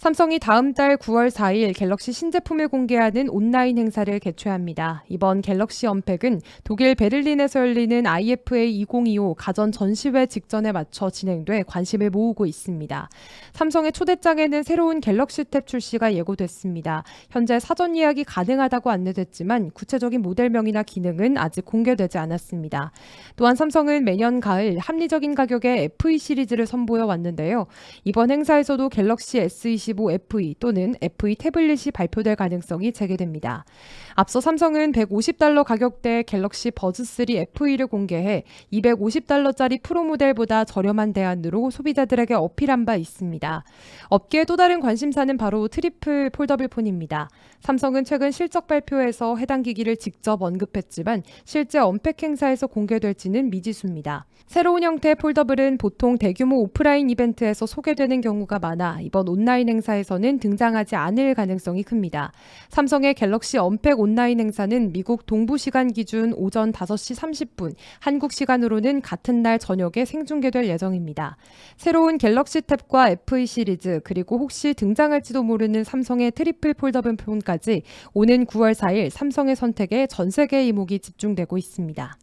삼성이 다음 달 9월 4일 갤럭시 신제품을 공개하는 온라인 행사를 개최합니다. 이번 갤럭시 언팩은 독일 베를린에서 열리는 IFA 2025 가전 전시회 직전에 맞춰 진행돼 관심을 모으고 있습니다. 삼성의 초대장에는 새로운 갤럭시 탭 출시가 예고됐습니다. 현재 사전 예약이 가능하다고 안내됐지만 구체적인 모델명이나 기능은 아직 공개되지 않았습니다. 또한 삼성은 매년 가을 합리적인 가격의 FE 시리즈를 선보여 왔는데요. 이번 행사에서도 갤럭시 S20 25 FE 또는 FE 태블릿이 발표될 가능성이 제기됩니다. 앞서 삼성은 150달러 가격대 갤럭시 버즈3 FE를 공개해 250달러짜리 프로 모델보다 저렴한 대안으로 소비자들에게 어필한 바 있습니다. 업계의 또 다른 관심사는 바로 트리플 폴더블 폰입니다. 삼성은 최근 실적 발표에서 해당 기기를 직접 언급했지만 실제 언팩 행사에서 공개될지는 미지수입니다. 새로운 형태의 폴더블은 보통 대규모 오프라인 이벤트에서 소개되는 경우가 많아 이번 온라인 행사에서는 등장하지 않을 가능성이 큽니다. 삼성의 갤럭시 언팩 온라인 행사는 미국 동부 시간 기준 오전 5시 30분, 한국 시간으로는 같은 날 저녁에 생중계될 예정입니다. 새로운 갤럭시 탭과 FE 시리즈 그리고 혹시 등장할지도 모르는 삼성의 트리플 폴더블 폰까지 오는 9월 4일 삼성의 선택에 전 세계 이목이 집중되고 있습니다.